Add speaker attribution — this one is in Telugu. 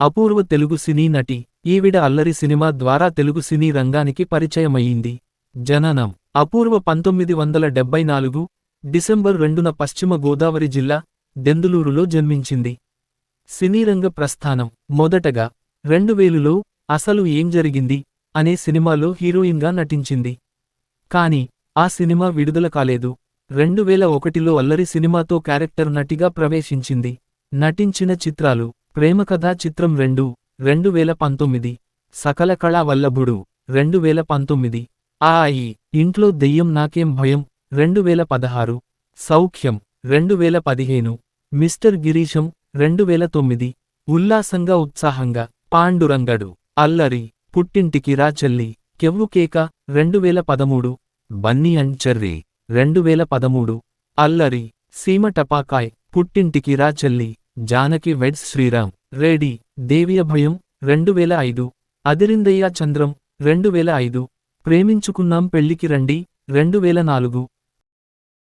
Speaker 1: అపూర్వ తెలుగు సినీ నటి ఈవిడ అల్లరి సినిమా ద్వారా తెలుగు సినీ రంగానికి పరిచయమయ్యింది. జననం అపూర్వ పంతొమ్మిది వందల డెబ్బై నాలుగు డిసెంబర్ రెండున పశ్చిమ గోదావరి జిల్లా దెందులూరులో జన్మించింది. సినీరంగ ప్రస్థానం మొదటగా రెండు వేలులో అసలు ఏం జరిగింది అనే సినిమాలో హీరోయిన్గా నటించింది. కాని ఆ సినిమా విడుదల కాలేదు. రెండు వేల ఒకటిలో అల్లరి సినిమాతో క్యారెక్టర్ నటిగా ప్రవేశించింది. నటించిన చిత్రాలు ప్రేమకథా చిత్రం రెండు రెండు వేల పంతొమ్మిది సకల కళా వల్లభుడు రెండు వేల పంతొమ్మిది ఆ ఈ ఇంట్లో దెయ్యం నాకేం భయం? రెండు వేల పదహారు సౌఖ్యం రెండు వేల పదిహేను మిస్టర్ గిరీశం రెండు వేల తొమ్మిది ఉల్లాసంగా ఉత్సాహంగా పాండురంగడు అల్లరి పుట్టింటికి రాచెల్లి కెవ్వు కేక? రెండు వేల పదమూడు బన్నీ అండ్ చెర్రీ. రెండు వేల పదమూడు అల్లరి సీమ టపాకాయ్ పుట్టింటికి రాచెల్లి జానకి వెడ్స్ శ్రీరామ్ రేడి దేవి అభయం రెండు వేల ఐదు అదిరిందయ్య చంద్రం రెండు వేల ఐదు ప్రేమించుకున్నాం పెళ్ళికి రండి రెండు వేల నాలుగు